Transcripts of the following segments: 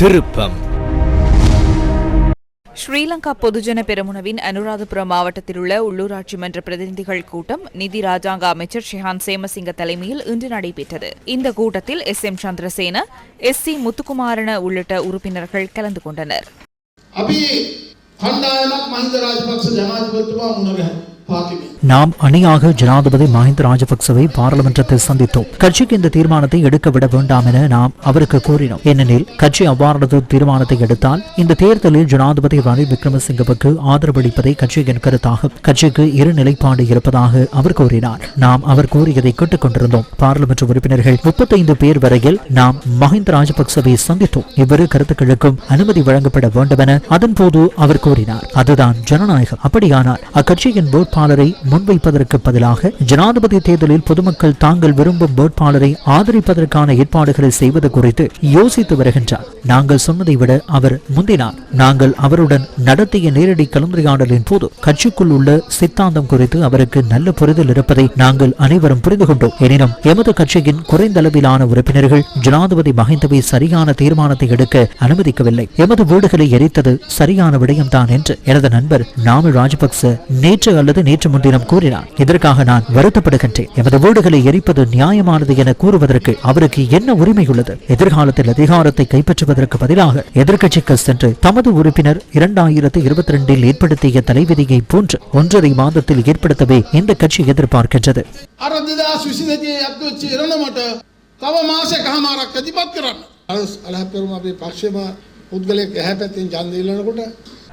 திருப்பம். ஸ்ரீலங்கா பொதுஜன பெரமுனவின் அனுராதபுரம் மாவட்டத்தில் உள்ள உள்ளூராட்சி மன்ற பிரதிநிதிகள் கூட்டம் நிதி ராஜாங்க அமைச்சர் ஷெஹான் சேமசிங்க தலைமையில் இன்று நடைபெற்றது. இந்த கூட்டத்தில் S M Chandrasena S C Muthukumaran உள்ளிட்ட உறுப்பினர்கள் கலந்து கொண்டனர். අපි நாம் அணியாக ஜனாதிபதி மஹிந்த ராஜபக்சவை பாராளுமன்றத்தில் சந்தித்தோம். கட்சிக்கு இந்த தீர்மானத்தை எடுக்க விட வேண்டாம் என நாம் அவருக்கு கூறினோம். ஏனெனில் கட்சி அவ்வாறானது தீர்மானத்தை எடுத்தால் இந்த தேர்தலில் ஜனாதிபதி ரணில் விக்ரமசிங்கவுக்கு ஆதரவளிப்பதை கட்சியின் கருத்தாகும். கட்சிக்கு இரு நிலைப்பாடு இருப்பதாக அவர் கூறினார். நாம் அவர் கூறியதை கேட்டுக்கொண்டிருந்தோம் பாராளுமன்ற உறுப்பினர்கள் முப்பத்தைந்து பேர் வரையில் நாம் மஹிந்த ராஜபக்சவை சந்தித்தோம். இவ்விரு கருத்துக்களுக்கும் அனுமதி வழங்கப்பட வேண்டும் என அதன்போது அவர் கூறினார். அதுதான் ஜனநாயகம். அப்படியானால் அக்கட்சியின் வேட்பாளரை முன்வைப்பதற்கு பதிலாக ஜனாதிபதி தேர்தலில் பொதுமக்கள் தாங்கள் விரும்பும் வேட்பாளரை ஆதரிப்பதற்கான ஏற்பாடுகளை செய்வது குறித்து யோசித்து வருகின்றார். நாங்கள் சொன்னதை விட அவர் முந்தினார். நாங்கள் அவருடன் நடத்திய நேரடி கலந்துரையாடலின் போது கட்சிக்குள் உள்ள சித்தாந்தம் குறித்து அவருக்கு நல்ல புரிதல் இருப்பதை நாங்கள் அனைவரும் புரிந்து கொண்டோம். எனினும் எமது கட்சியின் குறைந்த அளவிலான உறுப்பினர்கள் ஜனாதிபதி மஹிந்தவை சரியான தீர்மானத்தை எடுக்க அனுமதிக்கவில்லை. எமது வீடுகளை எரித்தது சரியான விடயம்தான் என்று எனது நண்பர் நாமல் ராஜபக்ச நேற்று அல்லது நேற்று முன்தினம் கூறினார் இதற்காக நான் வருத்தப்படுகின்றேன் எமது வீடுகளை எரிப்பது நியாயமானது என கூறுவதற்கு அவருக்கு என்ன உரிமை உள்ளது எதிர்காலத்தில் அதிகாரத்தை கைப்பற்றுவதற்கு பதிலாக எதிர்க்கட்சிக்கு சென்று தமது உறுப்பினர் இரண்டாயிரத்து இருபத்தி ரெண்டில் ஏற்படுத்திய தலைவிதியை போன்று ஒன்றரை மாதத்தில் ஏற்படுத்தவே இந்த கட்சி எதிர்பார்க்கின்றது අර දෙදස් විසි දෙතිය ඇත්තුච්චි එරනමට තව මාසය කහමාරක් ඇතිපත් කරන්න. අලහපෙරුම අපේ පක්ෂම පුද්ගලයක් ඇහැ පැත්තිෙන් ජන්දීලනකොට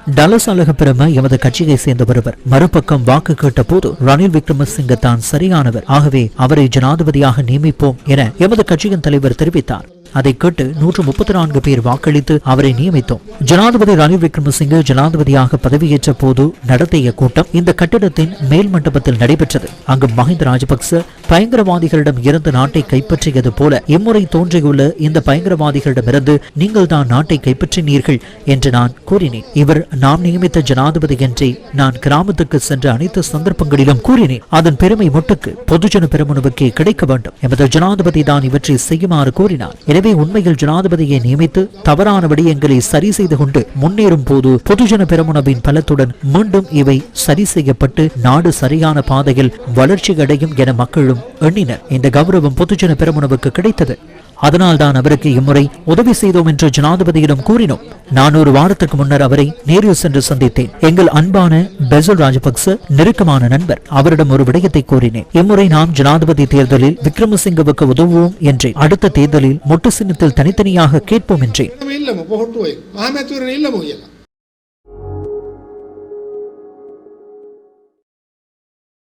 டலஸ் அழகப்பெரும எமது கட்சியை சேர்ந்த ஒருவர். மறுபக்கம் வாக்கு கேட்ட போது ரணில் விக்ரமசிங்க தான் சரியானவர். ஆகவே அவரை ஜனாதிபதியாக நியமிப்போம் என எமது கட்சியின் தலைவர் தெரிவித்தார். அதை கேட்டு நூற்று முப்பத்தி நான்கு பேர் வாக்களித்து அவரை நியமித்தோம். ஜனாதிபதி ரணில் விக்ரமசிங்கே ஜனாதிபதியாக பதவியேற்ற போது நடத்திய கூட்டம் இந்த கட்டிடத்தின் மேல் மண்டபத்தில் நடைபெற்றது. அங்கு மஹிந்த ராஜபக்ச பயங்கரவாதிகளிடம் இருந்து நாட்டை கைப்பற்றியது போல இம்முறை தோன்றியுள்ள இந்த பயங்கரவாதிகளிடமிருந்து நீங்கள் தான் நாட்டை கைப்பற்றினீர்கள் என்று நான் கூறினேன். இவர் நாம் நியமித்த ஜனாதிபதி என்றே நான் கிராமத்துக்கு சென்ற அனைத்து சந்தர்ப்பங்களிலும் கூறினேன். அதன் பெருமை மொட்டுக்கு பொதுஜன பெருமனுவுக்கே கிடைக்க வேண்டும். எமது ஜனாதிபதி தான் இவற்றை செய்யுமாறு கூறினார். எனவே உண்மையில் ஜனாதிபதியை நியமித்து தவறான விடயங்களை சரி செய்து கொண்டு முன்னேறும் போது பொதுஜன பெருமுனவின் பலத்துடன் மீண்டும் இவை சரி செய்யப்பட்டு நாடு சரியான பாதையில் வளர்ச்சி அடையும் என மக்களும் எண்ணினர். இந்த கௌரவம் பொதுஜன பெருமுனவுக்கு கிடைத்தது. அதனால்தான் அவருக்கு இம்முறை உதவி செய்தோம் என்று ஜனாதிபதியிடம் கூறினோம். நான் ஒரு வாரத்துக்கு முன்னர் அவரை நேரில் சென்று சந்தித்தேன். எங்கள் அன்பான பெசல் ராஜபக்ச நெருக்கமான நண்பர். அவரிடம் ஒரு விடயத்தை கூறினேன். இம்முறை நாம் ஜனாதிபதி தேர்தலில் விக்ரமசிங்கவுக்கு உதவுவோம் என்றேன். அடுத்த தேர்தலில் மொட்டு சின்னத்தில் தனித்தனியாக கேட்போம் என்றேன்.